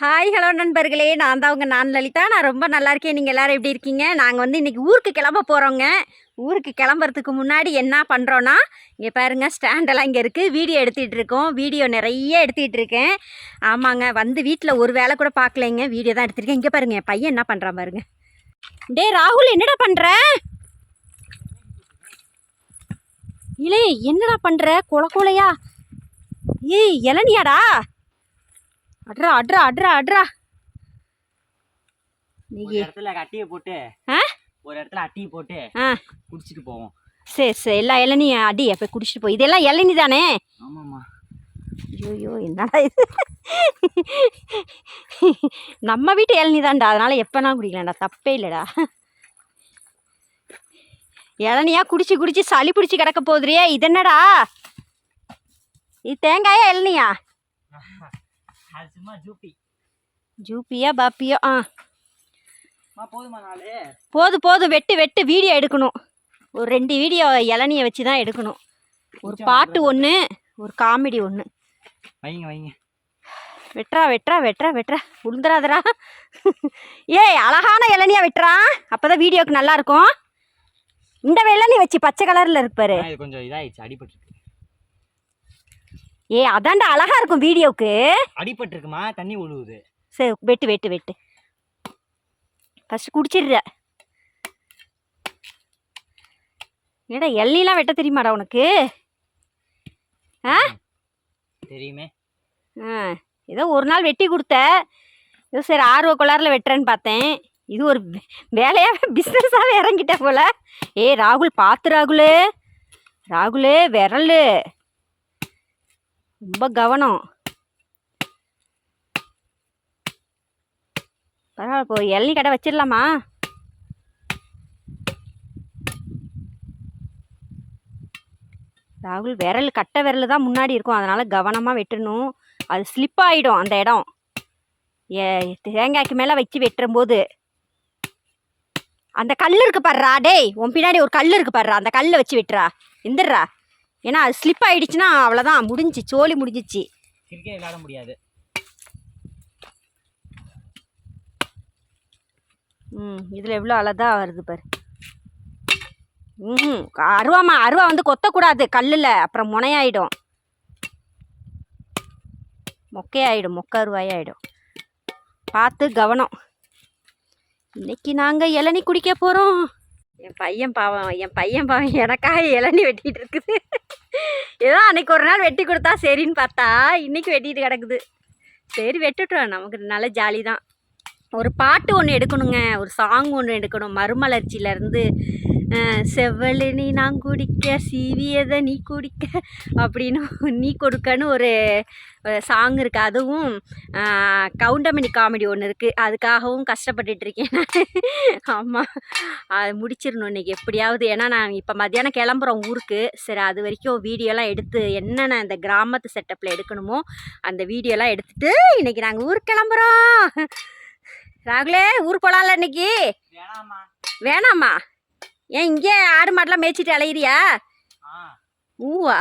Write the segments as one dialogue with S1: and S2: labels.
S1: Hi hello நண்பர்களே. நான் தான் உங்கள் நான் லலிதா. நான் ரொம்ப நல்லா இருக்கேன். நீங்கள் எல்லோரும் எப்படி இருக்கீங்க? நாங்கள் வந்து இன்றைக்கி ஊருக்கு கிளம்ப போகிறோங்க ஊருக்கு கிளம்புறதுக்கு முன்னாடி என்ன பண்ணுறோன்னா இங்கே பாருங்க ஸ்டாண்டெல்லாம் இங்கே இருக்குது வீடியோ எடுத்துகிட்டு இருக்கோம். வீடியோ நிறைய எடுத்துகிட்டு இருக்கேன். ஆமாங்க வந்து வீட்டில் ஒரு வேலை கூட பார்க்கலைங்க. வீடியோ தான் எடுத்துருக்கேன் இங்கே பாருங்கள் என் பையன் என்ன பண்ணுறான் பாருங்க. டேய் ராகுல் என்னடா பண்ணுற இலே என்னடா பண்ணுற கொல கொலையா? ஏய் இளநியாடா? அட்ரா அட்ரா அட்ரா அட்ரா
S2: ஒரு
S1: நீ
S2: இடத்துல அட்டியை போட்டு ஒரு இடத்துல அட்டியை போட்டு குடிச்சிட்டு போவோம்.
S1: சரி சரி. எல்லா இளநியும் அடி போய் குடிச்சிட்டு போய் இதெல்லாம் இளநி தானே?
S2: ஆமாம்மா.
S1: ஐயோ என்னடா இது? நம்ம வீட்டு இளநி தான்டா. அதனால எப்போனா குடிக்கலாம்டா. தப்பே இல்லைடா. இளநியா குடிச்சு குடிச்சு சளி பிடிச்சி கிடக்க போகுதுறியே இது என்னடா? இது தேங்காயா இளநியா?
S2: அது சும்மா ஜூப்பி.
S1: ஜூப்பியா பாப்பியோ? ஆ.
S2: போதுமா
S1: போதும் வெட்டு வெட்டு வீடியோ எடுக்கணும். ஒரு ரெண்டு வீடியோ இளநியை வச்சு தான் எடுக்கணும். ஒரு பாட்டு ஒன்று ஒரு காமெடி ஒன்று
S2: வைங்க வைங்க.
S1: வெட்டுறா வெட்டுறா வெட்டுறா வெட்டுறா. உளுந்துராதரா ஏய் அழகான இளநியா வெட்டுறா. அப்பதான் வீடியோக்கு நல்லா இருக்கும். இந்த இளநீ வச்சு பச்சை கலர்ல இருப்பாரு.
S2: கொஞ்சம் இதாயிடுச்சு அடிபட்டுருக்கு.
S1: ஏ அதான்டா அழகா இருக்கும் வீடியோக்கு.
S2: அடிபட்டுருக்குமா? தண்ணி உழுவுது.
S1: சரி வெட்டு வெட்டு வெட்டு. ஃபர்ஸ்ட் குடிச்சிடுற. ஏடா இளநீலாம் வெட்ட தெரியுமாடா உனக்கு? ஆ?
S2: தெரியுமே.
S1: ஆ ஏதோ ஒரு நாள் வெட்டி கொடுத்த. ஏதோ சரி ஆர்வ கோளாறுல வெட்டுறேன்னு பார்த்தேன். இது ஒரு வே- வேலையாவே பிஸ்னஸாகவே இறங்கிட்ட போல. ஏய் ராகுல் பார்த்து ராகுல். ராகுல் விரல். ரொம்ப கவனம். பரவாயில்ல இப்போ இளநீ கடை வச்சிடலாமா? ராகுல் விரல் கட்டை விரல் தான் முன்னாடி இருக்கும். அதனால் கவனமாக வெட்டணும். அது ஸ்லிப் ஆகிடும் அந்த இடம். ஏ தேங்காய்க்கு மேலே வச்சு வெட்டும்போது. அந்த கல் இருக்கு பாடுறா டேய் உன் பின்னாடி ஒரு கல் இருக்கு பாடுறா அந்த கல்லை வச்சு வெட்டுறா. எந்திரா ஏன்னா அது ஸ்லிப் ஆகிடுச்சுன்னா அவ்வளோதான் முடிஞ்சி சோலி முடிஞ்சிச்சு.
S2: கிரிக்கெட் விளையாட முடியாது.
S1: ம் இதில் எவ்வளோ அழகாக வருது பாரு. ம் அருவாமா அருவா வந்து கொத்தக்கூடாது கல்லில். அப்புறம் முனையாயிடும். மொக்கையாயிடும். மொக்க அருவாயாயிடும். பார்த்து கவனம். இன்னைக்கு நாங்கள் இளநி குடிக்க போகிறோம் என் பையன் பாவம் என் பையன் பாவம் எனக்காக இளநி வெட்டிட்டு இருக்குது. ஏதோ அன்னைக்கு ஒரு நாள் வெட்டி கொடுத்தா சரின்னு பார்த்தா இன்னைக்கு வெட்டிட்டு கிடக்குது. சரி வெட்டுட்டோம். நமக்கு நல்ல ஜாலி தான் ஒரு பாட்டு ஒன்று எடுக்கணுங்க. ஒரு சாங் ஒன்று எடுக்கணும். மறுமலர்ச்சியிலேருந்து செவ்வழினி நான் குடிக்க சீவியதை நீ குடிக்க அப்படின்னு நீ கொடுக்கன்னு ஒரு சாங் இருக்குது அதுவும் கவுண்டமணி காமெடி ஒன்று இருக்குது அதுக்காகவும் கஷ்டப்பட்டுட்டு இருக்கேன் ஆமாம் அது முடிச்சிடணும் இன்றைக்கி எப்படியாவது. ஏன்னா நான் இப்போ மத்தியானம் கிளம்புறோம் ஊருக்கு. சரி அது வரைக்கும் வீடியோலாம் எடுத்து என்னென்ன இந்த கிராமத்து செட்டப்பில் எடுக்கணுமோ அந்த வீடியோலாம் எடுத்துட்டு இன்றைக்கி நாங்கள் ஊருக்கு கிளம்புறோம். ராகுலே ஊர் போகலாம்ல இன்னைக்கு?
S2: வேணாமா
S1: வேணாம்மா? ஏன் இங்கே ஆடு மாடெலாம் மேய்ச்சிட்டு அலையிறியா? ஊவா.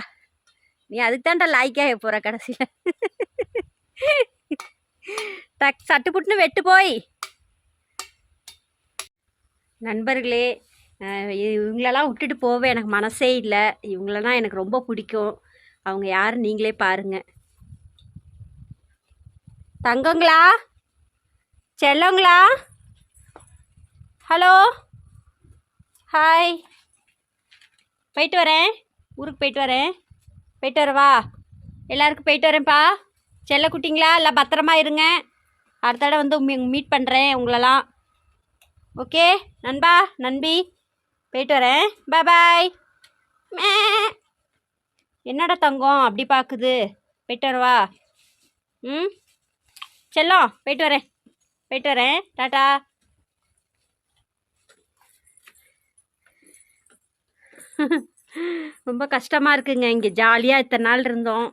S1: நீ அதுக்கு தான்டா லாய்க்காக போகிற கடைசியில். டக் சட்டு புட்டுன்னு வெட்டு போய். நண்பர்களே இவங்களெல்லாம் விட்டுட்டு போக எனக்கு மனசே இல்லை. இவங்களெல்லாம் எனக்கு ரொம்ப பிடிக்கும். அவங்க யார் நீங்களே பாருங்க. தங்கங்களா? செல்லங்களா ஹலோ? ஹாய் போயிட்டு வரேன். ஊருக்கு போயிட்டு வரேன். போயிட்டு வரவா எல்லாருக்கும் போயிட்டு வரேன்ப்பா. செல்ல குட்டிங்களா? எல்லாம் பத்திரமா இருங்க. அடுத்த தடவை வந்து மீட் பண்ணுறேன் உங்களெல்லாம். ஓகே நண்பா நண்பி. போயிட்டு வரேன். பா பாய் மே. என்னடா தங்கம் அப்படி பார்க்குது? போயிட்டு வரவா ம்? செல்லம் போயிட்டு வரேன். போயிட்டு வரேன். டாட்டா ரொம்ப கஷ்டமாக இருக்குங்க. இங்கே ஜாலியாக இத்தனை நாள் இருந்தோம்.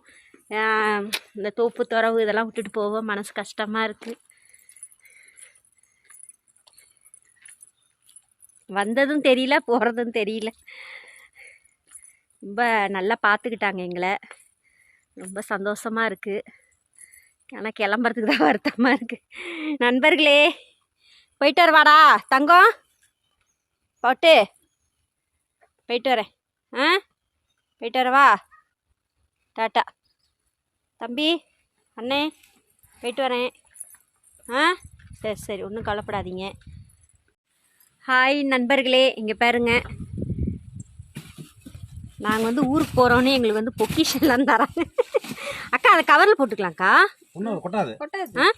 S1: இந்த தோப்பு துறவு இதெல்லாம் விட்டுட்டு போவோம் மனசு கஷ்டமாக இருக்குது வந்ததும் தெரியல போகிறதும் தெரியல. ரொம்ப நல்லா பார்த்துக்கிட்டாங்க எங்களை. ரொம்ப சந்தோஷமாக இருக்குது ஆனால் கிளம்புறதுக்கு தான் வருத்தமாக இருக்குது நண்பர்களே போயிட்டு வரவாடா. தங்கம் போட்டு. போயிட்டு வரேன். ஆ? போயிட்டு வரவா? டாட்டா. தம்பி அண்ணே போயிட்டு வரேன். ஆ? சரி சரி ஒன்றும் கவலைப்படாதீங்க. ஹாய் நண்பர்களே இங்கே பாருங்க. நாங்கள் வந்து ஊருக்கு போகிறோன்னே எங்களுக்கு வந்து பொக்கிஷன்லாம் தராங்க. அக்கா அதை கவரில் போட்டுக்கலாம்க்கா.
S3: ஒன்றும் கொட்டாது
S4: கொட்டாது.
S1: ஆ?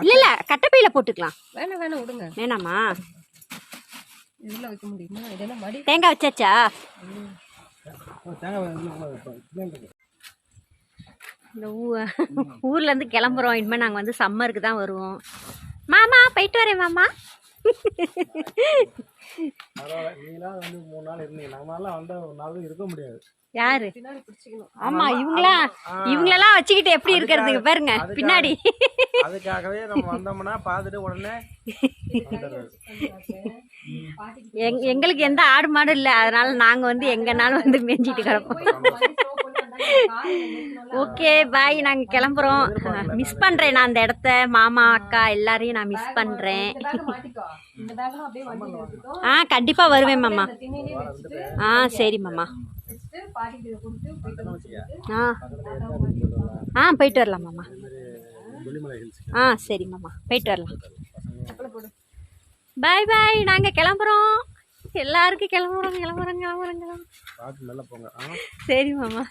S1: இல்லை இல்லை கட்டைப்பையில் போட்டுக்கலாம்.
S4: வேணாம் வேணாம் விடுங்க.
S1: வேணாமா?
S4: இதில் வைக்க முடியுமா? இதெல்லாம் மடி.
S1: தேங்காய் வச்சாச்சா. இந்த ஊ ஊர்லேருந்து கிளம்புறோம். இனிமேல் நாங்கள் வந்து சம்மருக்கு தான் வருவோம். மாமா போயிட்டு வரேன் மாமா.
S3: பரவாயில்ல நீங்களாம் வந்து மூணு நாள் இருந்தீங்க. நம்மளால வந்து ஒரு நாள் இருக்க முடியாது.
S1: யாரு? ஆமா இவங்களாம் இவங்களெல்லாம் வச்சுக்கிட்டு எப்படி இருக்கிறதுக்கு பாருங்க பின்னாடி.
S3: அதுக்காகவே நம்ம வந்தோம்னா பார்த்துட்டு உடனே வந்துடுறது.
S1: எங் எங்களுக்கு எந்த ஆடு மாடும் இல்லை. அதனால நாங்கள் வந்து எங்கனாலும் வந்து மேய்ஞ்சிட்டு கிடப்போம். ஓகே பாய் நாங்கள் கிளம்புறோம். மிஸ் பண்ணுறேன் நான் அந்த இடத்த. மாமா அக்கா எல்லாரையும் நான் மிஸ் பண்ணுறேன் ஆ கண்டிப்பாக வருவேன் மாமா. ஆ சரி மாமா. ஆ. ஆ போயிட்டு வரலாம் மாமா. ஆ சரி மாமா. போயிட்டு வரலாம். பாய் பாய் நாங்கள் கிளம்புறோம். எல்லாருக்கும் கிளம்புறோம் கிளம்புறோம் கிளம்புறோம் கிளம்புறோம். சரி மாமா.